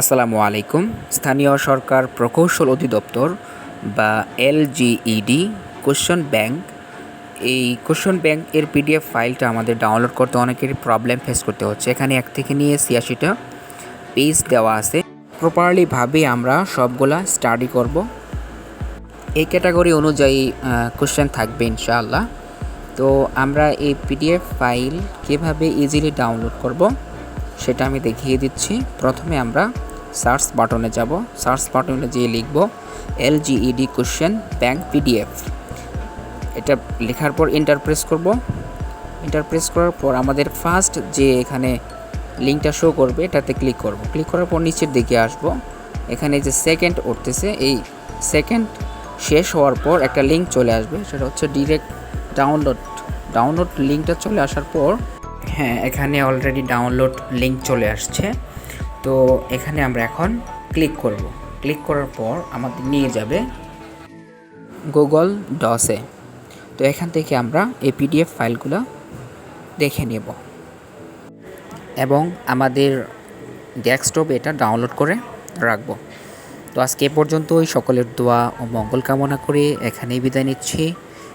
আসসালামু আলাইকুম। স্থানীয় সরকার প্রকৌশল অধিদপ্তর বা এলজিইডি কোশ্চন ব্যাংক, এই কোশ্চন ব্যাংক এর পিডিএফ ফাইলটা আমাদের ডাউনলোড করতে অনেকেরই প্রবলেম ফেস করতে হচ্ছে। এখানে এক থেকে নিয়ে ছিয়াশিটা পেজ দেওয়া আছে। প্রপারলিভাবে আমরা সবগুলা স্টাডি করব। এই ক্যাটাগরি অনুযায়ী কোশ্চেন থাকবে ইনশাআল্লাহ। তো আমরা এই পিডিএফ ফাইল কীভাবে ইজিলি ডাউনলোড করব? সেটা আমি দেখিয়ে দিচ্ছি। প্রথমে আমরা সার্চ বাটনে যাব। সার্চ বাটনে যেয়ে লিখব এলজিইডি কোশ্চেন ব্যাংক পিডিএফ। এটা লেখার পর এন্টার প্রেস করব। এন্টার প্রেস করার পর আমাদের ফার্স্ট যে এখানে লিঙ্কটা শো করবে, এটাতে ক্লিক করব। ক্লিক করার পর নিচের দিকে আসব। এখানে যে সেকেন্ড উঠতেছে, এই সেকেন্ড শেষ হওয়ার পর একটা লিঙ্ক চলে আসবে। সেটা হচ্ছে ডিরেক্ট ডাউনলোড। ডাউনলোড লিঙ্কটা চলে আসার পর হ্যাঁ এখানে অলরেডি ডাউনলোড লিঙ্ক চলে আসছে। তো এখানে আমরা এখন ক্লিক করব। ক্লিক করার পর আমাদের নিয়ে যাবে গুগল ডসে তো এখান থেকে আমরা এই পিডিএফ ফাইলগুলো দেখে নেব। এবং আমাদের ডেস্কটপে এটা ডাউনলোড করে রাখব। তো আজকে পর্যন্তই। সকলের দোয়া ও মঙ্গল কামনা করে এখানেই বিদায় নিচ্ছি।